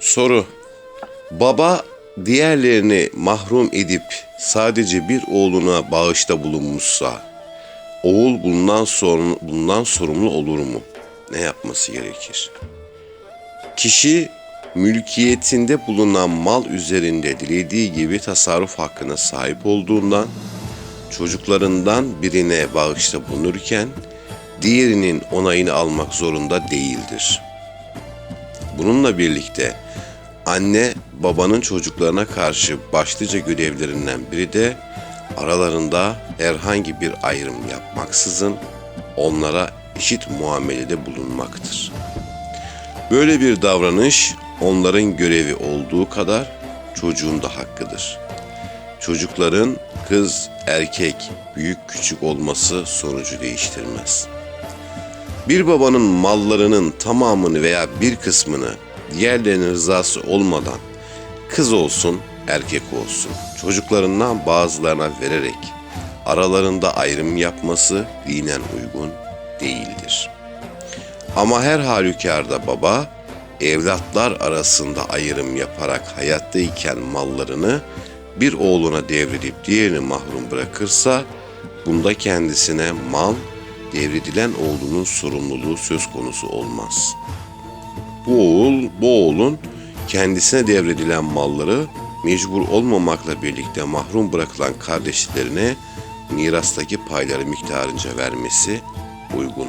Soru. Baba diğerlerini mahrum edip sadece bir oğluna bağışta bulunmuşsa, oğul bundan sorun, bundan sorumlu olur mu? Ne yapması gerekir? Kişi mülkiyetinde bulunan mal üzerinde dilediği gibi tasarruf hakkına sahip olduğundan çocuklarından birine bağışta bulunurken diğerinin onayını almak zorunda değildir. Bununla birlikte anne babanın çocuklarına karşı başlıca görevlerinden biri de aralarında herhangi bir ayrım yapmaksızın onlara eşit muamelede bulunmaktır. Böyle bir davranış onların görevi olduğu kadar çocuğun da hakkıdır. Çocukların kız, erkek, büyük küçük olması sonucu değiştirmez. Bir babanın mallarının tamamını veya bir kısmını diğerlerinin rızası olmadan kız olsun, erkek olsun çocuklarından bazılarına vererek aralarında ayrım yapması dinen uygun değildir. Ama her halükarda baba evlatlar arasında ayrım yaparak hayattayken mallarını bir oğluna devredip diğerini mahrum bırakırsa bunda kendisine mal devredilen oğlunun sorumluluğu söz konusu olmaz. Bu oğul, bu oğulun kendisine devredilen malları mecbur olmamakla birlikte mahrum bırakılan kardeşlerine mirastaki payları miktarınca vermesi uygun